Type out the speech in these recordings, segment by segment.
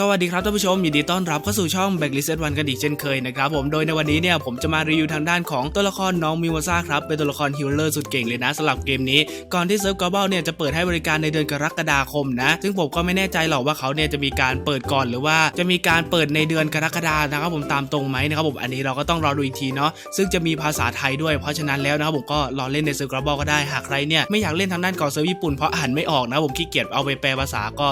สวัสดีครับท่านผู้ชมยินดีต้อนรับเข้าสู่ช่อง Backlist One กันอีกเช่นเคยนะครับผมโดยในวันนี้เนี่ยผมจะมารีวิวทางด้านของตัวละครน้องมิวซ่าครับเป็นตัวละครฮิลเลอร์สุดเก่งเลยนะสำหรับเกมนี้ ก่อนที่เซิร์ฟกอ b บ l เนี่ยจะเปิดให้บริการในเดือนกรกฎาคมนะ ซึ่งผมก็ไม่แน่ใจหรอกว่าเขาเนี่ยจะมีการเปิดก่อนหรือว่าจะมีการเปิดในเดือนกรกฎานะครับผมตามตรงไหมนะครับผมอันนี้เราก็ต้องรอดูอีกทีเนาะซึ่งจะมีภาษาไทยด้วยเพราะฉะนั้นแล้วนะครับผมก็รอเล่นในเซิร์ฟกอ b บ l ก็ได้หากใครเนี่ยไม่อยากเล่นทางด้านของเซิร์ฟญี่ปุ่นเพราะอ่านไม่ออกนะผมขี้เกียจเอาไปแปลภาษาก็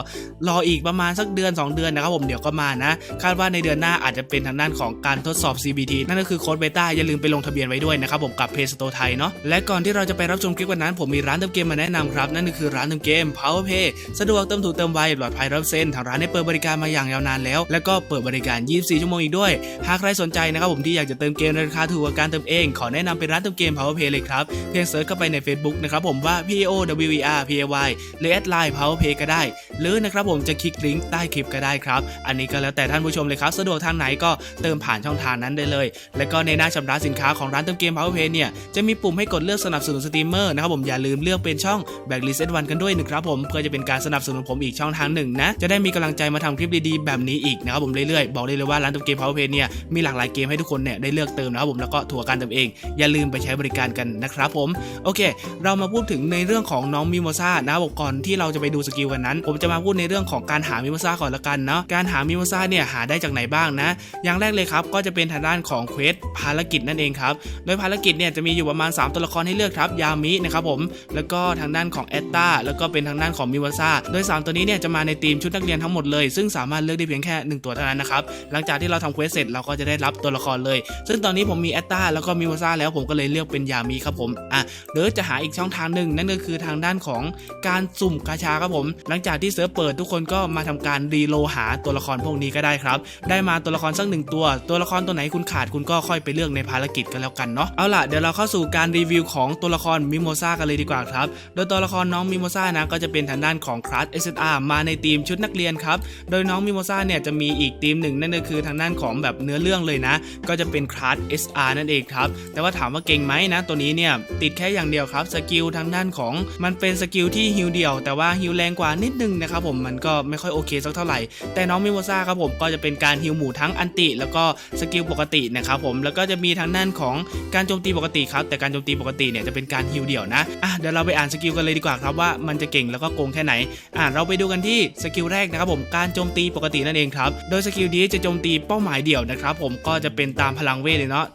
รออีกประมาณสักเดือน 2 เดือนนะครับผมเดี๋ยวก็มานะ คาดว่าในเดือนหน้าอาจจะเป็นทางด้านของการทดสอบ CBT นั่นก็คือโค้ดเบต้าอย่าลืมไปลงทะเบียนไว้ด้วยนะครับผมกับเพจสโตไทยเนาะและก่อนที่เราจะไปรับชมคลิปวันนั้น ผมมีร้านเติมเกมมาแนะนำครับ นั่นก็คือร้านเติมเกม PowerPay สะดวกเติมถูกเติมไวปลอดภัยร้อยเซ็นทางร้านได้เปิดบริการมาอย่างยาวนานแล้ว และก็เปิดบริการ 24 ชั่วโมงอีกด้วย หากใครสนใจนะครับผมที่อยากจะเติมเกมในราคาถูกกว่าการเติมเอง ขอแนะนำเป็นร้านเติมเกม PowerPay เลยครับเพียงเซิร์ชเข้าไปใน Facebook นะครับผมว่า P O W E R P A Y หรือแอดไลน์ PowerPay ก็ได้ หรือนะครับผมจะคลิกลิงก์ใต้คลิปก็ได้ครับ อันนี้ก็แล้วแต่ท่านผู้ชมเลยครับ สะดวกทางไหนก็เติมผ่านช่องทางนั้นได้เลย และก็ในหน้าชำระสินค้าของร้านเติมเกม PowerPay เนี่ยจะมีปุ่มให้กดเลือกสนับสนุนสตรีมเมอร์นะครับผมอย่าลืมเลือกเป็นช่อง Backlist One กันด้วยนะครับผมเพื่อจะเป็นการสนับสนุนผมอีกช่องทางหนึ่งนะจะได้มีกำลังใจมาทำคลิปดีๆแบบนี้อีกนะครับผมเรื่อยๆบอกเลยเลยว่าร้านเติมเกม PowerPay เนี่ยมีหลากหลายเกมให้ทุกคนเนี่ยได้เลือกเติมนะครับผมแล้วก็ถั่วการเติมเอง อย่าลืมไปใช้บริการกันนะครับผมโอเค เรามาพูดถึงในเรื่องของน้องมิโมซ่านะครับก่อนที่เราจะไปดูสกิลกันนั้น ผมจะมาพูดในเรื่องของการหามิโมซ่าก่อนละกันเนาะการหามิโมซ่าเนี่ยหาได้จากไหนบ้างนะ อย่างแรกเลยครับก็จะเป็นทางด้านของเควสภารกิจนั่นเองครับโดยภารกิจเนี่ยจะมีอยู่ประมาณ 3 ตัวละครให้เลือกครับยามินะครับผมแล้วก็ทางด้านของแอตตาแล้วก็เป็นทางด้านของมิวาซาโดย 3 ตัวนี้เนี่ยจะมาในทีมชุดนักเรียนทั้งหมดเลย ซึ่งสามารถเลือกได้เพียงแค่ 1 ตัวเท่านั้นนะครับหลังจากที่เราทำเควสเสร็จเราก็จะได้รับตัวละครเลย ซึ่งตอนนี้ผมมีแอตตาแล้วก็มิวาซาแล้วผมก็เลยเลือกเป็นยามิครับผมอะหรือจะหาอีกช่องทางหนึ่งนั่นก็คือทางด้านของการสุ่มกาชาครับผม หลังจากที่เซิร์ฟเปิดทุกคนก็มาทำการรีโลหาตัวละครพวกนี้ก็ได้ครับ ได้มาตัวละครสักหนึ่งตัว ตัวละครตัวไหนคุณขาดคุณก็ค่อยไปเลือกในภารกิจกันแล้วกันเนาะเอาล่ะเดี๋ยวเราเข้าสู่การรีวิวของตัวละครมิโมซากันเลยดีกว่าครับ โดยตัวละครน้องมิโมซานะก็จะเป็นทางด้านของคลาส SSR มาในทีมชุดนักเรียนครับ โดยน้องมิโมซาเนี่ยจะมีอีกทีมหนึ่งนั่นก็คือทางด้านของแบบเนื้อเรื่องเลยนะ ก็จะเป็นคลาส SR นั่นเองครับ แต่ว่าถามว่าเก่งไหมนะ ตัวนี้เนี่ยติดแค่อย่างเดียวครับสกิลทางด้านของมันเป็นสกิลที่ฮิลเดียว แต่ว่าฮิลแรงกว่านิดนึงนะครับผมมันก็ไม่ค่อยโอเคสักเท่าไหร่แต่น้องมิโมซาครับผมก็จะเป็นการฮิลหมู่ทั้งอันติ แล้วก็สกิลปกตินะครับผมแล้วก็จะมีทางด้านของการโจมตีปกติครับแต่การโจมตีปกติเนี่ยจะเป็นการฮิลเดี่ยวนะอะเดี๋ยวเราไปอ่านสกิลกันเลยดีกว่าครับว่ามันจะเก่งแล้วก็โกงแค่ไหนอะเราไปดูกันที่สกิลแรกนะครับผมการโจมตีปกตินั่นเองครับโดยสกิลนี้จะโจมตีเป้าหมายเดี่ยวนะครับผมก็จะเป็นตามพลังเวทเลยเนาะ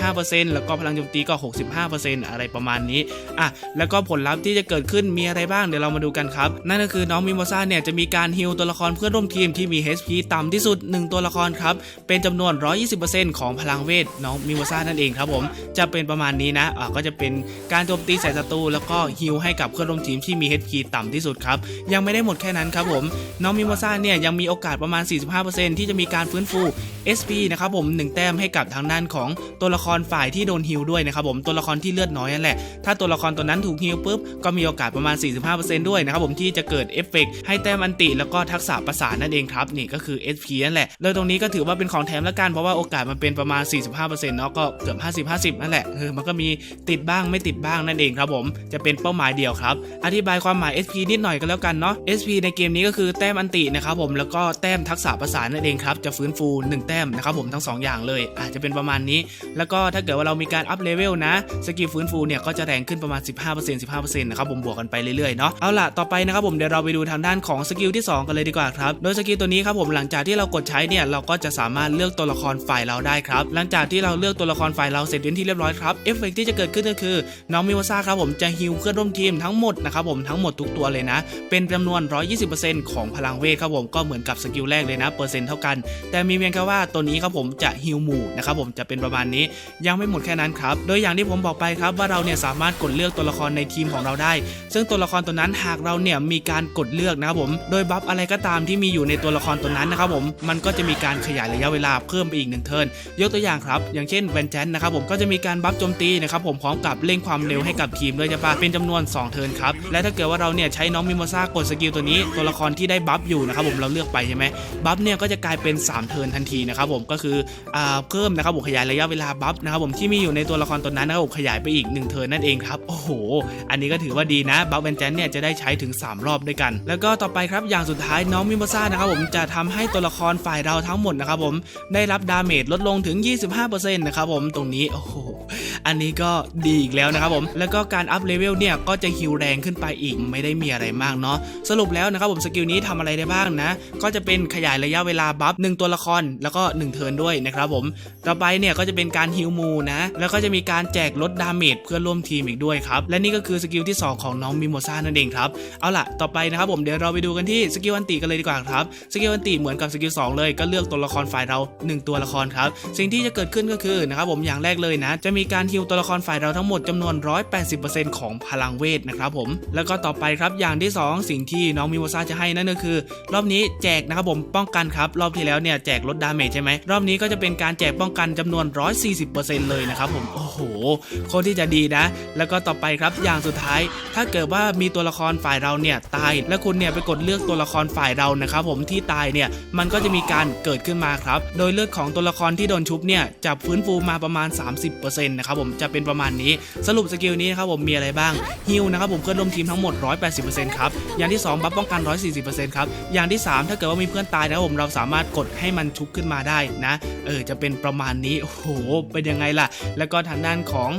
65%แล้วก็พลังโจมตีก็ 65%อะไรประมาณนี้อะแล้วก็ผลลัพธ์ที่จะเกิดขึ้นมีอะไรบ้างเดี๋ยวเรามาดูกันครับนั่นก็คือน้องมิโมซ่าเนี่ยจะมีการฮิลตัวละครเพื่อนร่วมทีมที่มี HP ต่ำที่สุด 1 ตัวละครครับ เป็นจำนวน 120%ของพลังเวทน้องมิโมซ่านั่นเองครับผม จะเป็นประมาณนี้นะะก็จะเป็นการโจมตีใส่ศัตรูแล้วก็ฮิลให้กับเพื่อนร่วมทีมที่มี HP ต่ำที่สุดครับ ยังไม่ได้หมดแค่นั้นครับผม น้องมิโมซ่าเนี่ยยังมีโอกาสประมาณ 45%ที่จะมีการฟื้นฟู SP นะครับผม1แต้มให้กับทางด้านของตัวละครฝ่ายที่โดนฮิลด้วยนะครับผมตัวละครที่เลือดน้อยนั่นแหละถ้าตัวละครตัวนั้นถูกฮิลปุ๊บก็มีโอกาสประมาณ 45%ด้วยนะครับผมที่จะเกิดเอฟเฟกต์ให้แต้มอันติแล้วก็ทักษะประสานนั่นเองครับนี่ก็คือ SP นั่นแหละเลยตรงนี้ก็ถือว่าเป็นของแถมละกันเพราะว่าโอกาสมันเป็นประมาณ 45%เนาะก็เกือบ 50 50 นั่นแหละเออมันก็มีติดบ้างไม่ติดบ้างนั่นเองครับผมจะเป็นเป้าหมายเดียวครับ อธิบายความหมาย SP นิดหน่อยก็แล้วกันเนาะ SP ในเกมนี้ก็คือแต้มอันตินะครับผมแล้วก็แต้มทักษะประสานนั่นเองครับจะฟื้นฟู 1 แต้มนะครับผมทั้ง 2 อย่างเลยอาจจะเป็นประมาณนี้ แล้วก็ถ้าเกิดว่าเรามีการอัพเลเวลนะสกิลฟื้นฟูเนี่ยก็จะแรงขึ้นประมาณ 15% 15%นะครับผมบวกกันไปเรื่อยๆเนาะเอาล่ะต่อไปนะครับผมเดี๋ยวเราไปดูทางด้านของสกิลที่ 2 กันเลยดีกว่าครับโดยสกิลตัวนี้ครับผมหลังจากที่เรากดใช้เนี่ยเราก็จะสามารถเลือกตัวละครฝ่ายเราได้ครับ หลังจากที่เราเลือกตัวละครฝ่ายเราเสร็จเป็นที่เรียบร้อยครับเอฟเฟกที่จะเกิดขึ้นก็คือน้องมิวซ่าครับผมจะฮิลเพื่อนร่วมทีมทั้งหมดนะครับผมทั้งหมดทุกตัวเลยนะ เป็นจำนวน 120%ของพลังเวทครับผมก็เหมือนกับสกิลแรกเลยนะเปอร์เซ็นต์เท่ากัน แต่มีเพียงแค่ว่าตัวนี้ครับผมจะฮิลหมู่นะครับผมจะเป็นประมาณนี้ยังไม่หมดแค่นั้นครับโดยอย่างที่ผมบอกไปครับว่าเราเนี่ยสามารถกดเลือกตัวละครในทีมของเราได้ ซึ่งตัวละครตัวนั้นหากเราเนี่ยมีการกดเลือกนะครับผมโดยบัฟอะไรก็ตามที่มีอยู่ในตัวัวละครตัวนั้นนะครับผมมันก็จะมีการขยายระยะเวลาเพิ่มไปอีกหนึ่งเทิร์นยกตัวอย่างครับ อย่างเช่นแวนแจนนะครับผมก็จะมีการบัฟโจมตีนะครับผมพร้อมกับเร่งความเร็วให้กับทีมด้วยจะปะเป็นจำนวน 2 เทิร์นครับและถ้าเกิดว่าเราเนี่ยใช้น้องมิโมซ่ากดสกิลตัวนี้ตัวละครที่ได้บัฟอยู่นะครับผมเราเลือกไปใช่ไหมบัฟเนี่ยก็จะกลายเป็น 3 เทิร์นทันทีนะครับผมก็คืออ่าเพิ่มนะครับผมขยายระยะเวลาบัฟนะครับผมที่มีอยู่ในตัวละครตัวนั้นนะครับผมขยายไปอีก1เทิร์นนั่นเองครับโอ้โห อันนี้ก็ถือว่าดีนะบัฟแวนแจนเนี่ยจะได้ใช้ถึง 3 รอบด้วยกัน แล้วก็ต่อไปครับอย่างสุดท้ายน้องมิโมซ่านะครับผมผมจะทำให้ตัวละครฝ่ายเราทั้งหมดนะครับผมได้รับดาเมจลดลงถึง 25%นะครับผมตรงนี้โอ้โห อันนี้ก็ดีอีกแล้วนะครับผม แล้วก็การอัพเลเวลเนี่ยก็จะฮิวแรงขึ้นไปอีกไม่ได้มีอะไรมากเนาะ สรุปแล้วนะครับผมสกิลนี้ทำอะไรได้บ้างนะ ก็จะเป็นขยายระยะเวลาบัฟหนึ่งตัวละครแล้วก็1เทิร์นด้วยนะครับผม ต่อไปเนี่ยก็จะเป็นการฮิวมูนะ แล้วก็จะมีการแจกลดดาเมจเพื่อร่วมทีมอีกด้วยครับ และนี่ก็คือสกิลที่สองของน้องมิโมซ่านั่นเองครับ เอาล่ะ ต่อไปนะครับผมเดี๋ยวเราไปดูกันที่สกิลอันติกันเลยดีกว่าครับ สกิลอันติเหมือนกับสกิลสองเลยก็เลือกตัวละครฝ่ายเรา 1 ตัวละครครับ สิ่งที่จะเกิดขึ้นก็คือนะครับผมอย่างแรกเลยนะ จะมีการฮิวตัวละครฝ่ายเราทั้งหมดจำนวน 180%ของพลังเวทนะครับผม แล้วก็ต่อไปครับอย่างที่ 2 สิ่งที่น้องมิโมซาจะให้นั่นก็คือ รอบนี้แจกนะครับผมป้องกันครับ รอบที่แล้วเนี่ยแจกลดดาเมจใช่ไหมรอบนี้ก็จะเป็นการแจกป้องกันจำนวน 140%เลยนะครับผมโโหโคตรที่จะดีนะ แล้วก็ต่อไปครับอย่างสุดท้าย ถ้าเกิดว่ามีตัวละครฝ่ายเราเนี่ยตาย และคุณเนี่ยไปกดเลือกตัวละครฝ่ายเรานะครับผมที่ตายเนี่ยมันก็จะมีการเกิดขึ้นมาครับ โดยเลือดของตัวละครที่โดนชุบเนี่ยจะฟื้นฟูมาประมาณ 30%นะครับผมจะเป็นประมาณนี้สรุปสกิลนี้นะครับผมมีอะไรบ้างฮิลนะครับผมเพื่อนร่วมทีมทั้งหมด 180%ครับอย่างที่ 2 บัฟป้องกัน 140%ครับอย่างที่ 3 ถ้าเกิดว่ามีเพื่อนตายนะครับผมเราสามารถกดให้มันชุบขึ้นมาได้นะ เออจะเป็นประมาณนี้โอ้โหเป็นยังไงล่ะ แล้วก็ทางด้านของ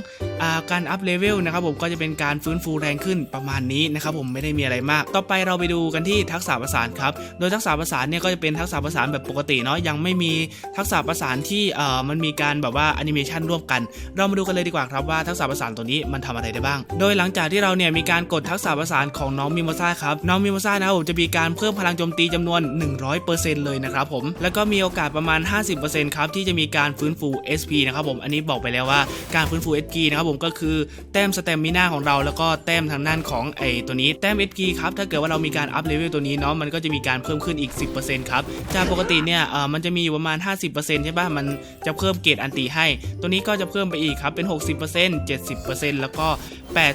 อาการอัพเลเวลนะครับผมก็จะเป็นการฟื้นฟูแรงขึ้นประมาณนี้นะครับผมไม่ได้มีอะไรมาก ต่อไปเราไปดูกันที่ทักษะประสานครับ โดยทักษะประสานเนี่ยก็จะเป็นทักษะประสานแบบปกติเนาะยังไม่มีทักษะประสานที่เอ่อมันมีการแบบว่าแอนิเมชันร่วมกัน เรามาดูกันเลยดีกว่าครับว่าทักษะประสานตัวนี้มันทำอะไรได้บ้าง โดยหลังจากที่เราเนี่ยมีการกดทักษะประสานของน้องมิโมซ่าครับน้องมิโมซ่านะครับผมจะมีการเพิ่มพลังโจมตีจำนวน 100%เลยนะครับผมแล้วก็มีโอกาสประมาณ 50%ครับที่จะมีการฟื้นฟู SP นะครับผมอันนี้บอกไปแล้วว่าการฟื้นฟู SP นะครับผมก็คือแต้มสเตมมิน่าของเราแล้วก็แต้มทางด้านของไอตัวนี้แต้ม SP ครับถ้าเกิดว่าเรามีการอัพเลเวลตัวนี้เนาะมันก็จะมีการเพิ่มขึ้นอีก 10%ครับจากปกติเนี่ยเออมันจะมีอยู่ประมาณ 50%ใช่ป่ะมันจะเพิ่มเกรดอันตีให้ ตัวนี้ก็จะเพิ่มไปอีกครับเป็น 60% 70%แล้วก็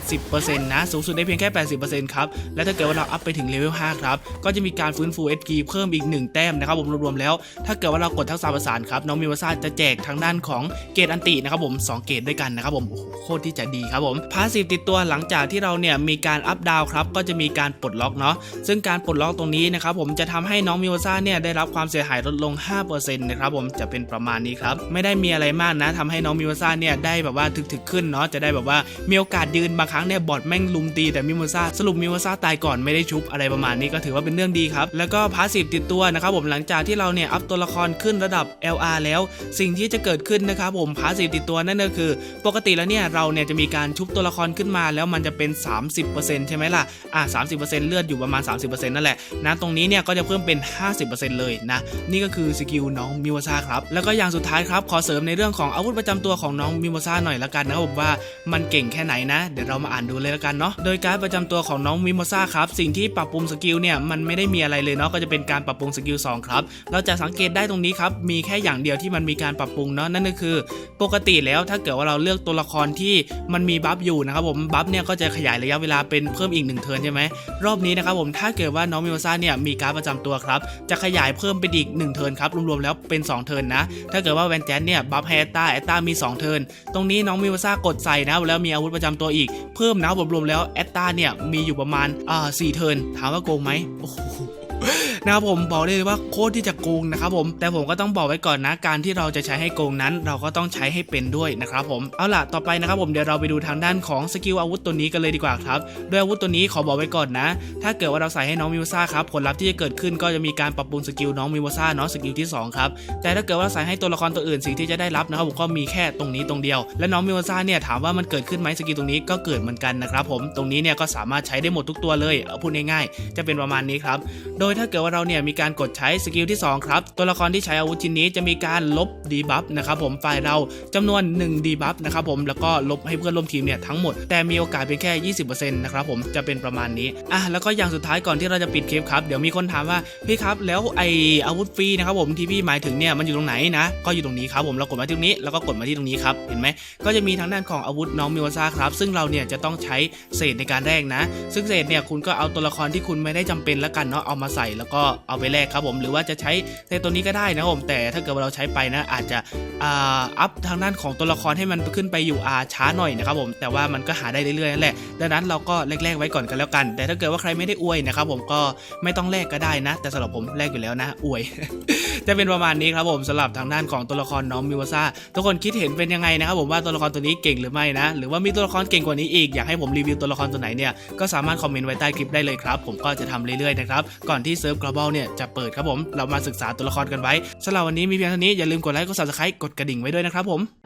80%นะสูงสุดได้เพียงแค่ 80%ครับและถ้าเกิดว่าเราอัพไปถึงเลเวล5ครับก็จะมีการฟื้นฟู SP เพิ่มอีก 1 แต้มนะครับผมรวมๆแล้ว ถ้าเกิดว่าเรากดทักษะประสานครับน้องมิวซ่าจะแจกทางด้านของเกรดอันตินะครับผม2เกรดด้วยกันนะครับผมโอ้โหโคตรที่จะดีครับผมพาสซีฟติดตัวหลังจากที่เราเนี่ยมีการอัพดาวครับก็จะมีการปลดล็อกเนาะซึ่งการปลดล็อกตรงนี้นะครับผมจะทำให้น้องมิวซ่าเนี่ยได้รับความเสียหายลดลง 5%นะครับผมจะเป็นประมาณนี้ครับไม่ได้มีอะไรมากนะทำให้น้องมิวซ่าเนี่ยได้แบบว่าถึกๆขึ้นเนาะจะได้แบบว่ามีโอกาสยืนบางครั้งเนี่ยบอดแม่งลุมตีแต่มิมูซ่าสรุปมิมูซ่าตายก่อนไม่ได้ชุบอะไรประมาณนี้ก็ถือว่าเป็นเรื่องดีครับแล้วก็พาสซีฟติดตัวนะครับผมหลังจากที่เราเนี่ยอัพตัวละครขึ้นระดับ LR แล้ว สิ่งที่จะเกิดขึ้นนะครับผมพาสซีฟติดตัวนั่นก็คือปกติแล้วเนี่ยเราเนี่ยจะมีการชุบตัวละครขึ้นมาแล้วมันจะเป็น 30%ใช่ไหมล่ะอะ30%เลือดอยู่ประมาณ 30%นั่นแหละนะตรงนี้เนี่ยก็จะเพิ่มเป็น 50%เลยนะนี่ก็คือสกิลน้องมิวซาครับแล้วก็อย่างสุดท้ายครับขอเสริมในเรื่องของอาวุธประจำตัวของน้องมิวซาหน่อยละกันนะครับผมว่ามันเก่งแค่ไหนนะ เดี๋ยวเรามาอ่านดูเลยละกันเนาะโดยการประจำตัวของน้องมิโมซาครับสิ่งที่ปรับปรุงสกิลเนี่ยมันไม่ได้มีอะไรเลยเนาะก็จะเป็นการปรับปรุงสกิล2ครับเราจะสังเกตได้ตรงนี้ครับมีแค่อย่างเดียวที่มันมีการปรับปรุงเนาะนั่นก็คือ ปกติแล้วถ้าเกิดว่าเราเลือกตัวละครที่มันมีบัฟอยู่นะครับผมบัฟเนี่ยก็จะขยายระยะเวลาเป็นเพิ่มอีก1เทิร์นใช่ไหมรอบนี้นะครับผมถ้าเกิดว่าน้องมิโมซ่าเนี่ยมีการดประจำตัวครับจะขยายเพิ่มเป็นอีก1เทิร์นครับรวมๆแล้วเป็น 2 เทิร์นนะถ้าเกิดว่าแวนแจนเนี่ยบัฟแฮตตาแอตตามี 2 เทิร์นตรงนี้น้องมิโมซ่ากดใส่นะแล้วมีอาวุธประจำตัวอีกเพิ่มนะรวมๆแล้วแอตตาเนี่ยมีอยู่ประมาณอ่าสี่เทิร์นถามว่าโกงไหมโอ้โห นะครับผมบอกได้เลยว่าโคตรที่จะโกงนะครับผมแต่ผมก็ต้องบอกไว้ก่อนนะการที่เราจะใช้ให้โกงนั้น เราก็ต้องใช้ให้เป็นด้วยนะครับผมเอาล่ะต่อไปนะครับผมเดี๋ยวเราไปดูทางด้านของสกิลอาวุธตัวนี้กันเลยดีกว่าครับโดยอาวุธตัวนี้ขอบอกไว้ก่อนนะ ถ้าเกิดว่าเราใส่ให้น้องมิวซ่าครับผลลัพธ์ที่จะเกิดขึ้นก็จะมีการปรับปรุงสกิลน้องมิวซ่าเนาะสกิลที่สองครับแต่ถ้าเกิดว่าใส่ให้ตัวละครตัวอื่นสิ่งที่จะได้รับนะครับผมก็มีแค่ตรงนี้ตรงเดียว และน้องมิวซ่าเนี่ยถามว่ามันเกิดขึ้นไหมสกิลตรงนี้ก็เกิดเหมือนกันนะครับผมตรงนี้เนี่ยก็สามารถใช้ได้หมดทุกตัวเลยพูดง่ายๆ จะเป็นประมาณนี้ครับโดยถ้าเกิดว่าเราเนี่ยมีการกดใช้สกิลที่ 2 ครับ ตัวละครที่ใช้อาวุธชิ้นนี้จะมีการลบดีบัฟนะครับผมฝ่ายเราจำนวน1ดีบัฟนะครับผมแล้วก็ลบให้เพื่อนร่วมทีมเนี่ยทั้งหมด แต่มีโอกาสเพียงแค่ 20%นะครับผมจะเป็นประมาณนี้อะแล้วก็อย่างสุดท้ายก่อนที่เราจะปิดคลิปครับเดี๋ยวมีคนถามว่าพี่ครับแล้วไออาวุธฟรีนะครับผมที่พี่หมายถึงเนี่ยมันอยู่ตรงไหนนะก็อยู่ตรงนี้ครับผมเรากดมาที่ตรงนี้แล้วก็กดมาที่ตรงนี้ครับเห็นไหมก็จะมีทางด้านของอาวุธน้องมิวซ่าครับซึ่งเราเนี่ยจะต้องใช้เศษในการแรกนะ ซึ่งเศษเนี่ยคุณก็เอาตัวละครที่คุณไม่ได้จำเป็นแล้วกันเนาะเอามาใส่ส่แล้วก็เอาไปแลกครับผมหรือว่าจะใช้ในตัวนี้ก็ได้นะครับผมแต่ถ้าเกิดว่าเราใช้ไปนะอาจจะอ่าอัพทางด้านของตัวละครให้มันขึ้นไปอยู่อาช้าหน่อยนะครับผมแต่ว่ามันก็หาได้เรื่อยๆนั่นแหละดังนั้นเราก็แลกๆไว้ก่อนกันแล้วกัน แต่ถ้าเกิดว่าใครไม่ได้อวยนะครับผมก็ไม่ต้องแลกก็ได้นะ แต่สำหรับผมแลกอยู่แล้วนะอวย จะเป็นประมาณนี้ครับผมสำหรับทางด้านของตัวละครน้องมิวาซาทุกคนคิดเห็นเป็นยังไงนะครับผมว่าตัวละครตัวนี้เก่งหรือไม่นะ หรือว่ามีตัวละครเก่งกว่านี้อีกอยากให้ผมรีวิวตัวละครตัวไหนเนี่ยก็สามารถคอมเมนต์ไว้ใต้คลิปได้เลยครับผมก็จะทำเรื่อยๆนะครับก่อนที่เซิร์ฟ global เนี่ยจะเปิดครับผมเรามาศึกษาตัวละครกันไว้สำหรับวันนี้มีเพียงเท่านี้อย่าลืมกดไลค์กด subscribe กดกระดิ่งไว้ด้วยนะครับผม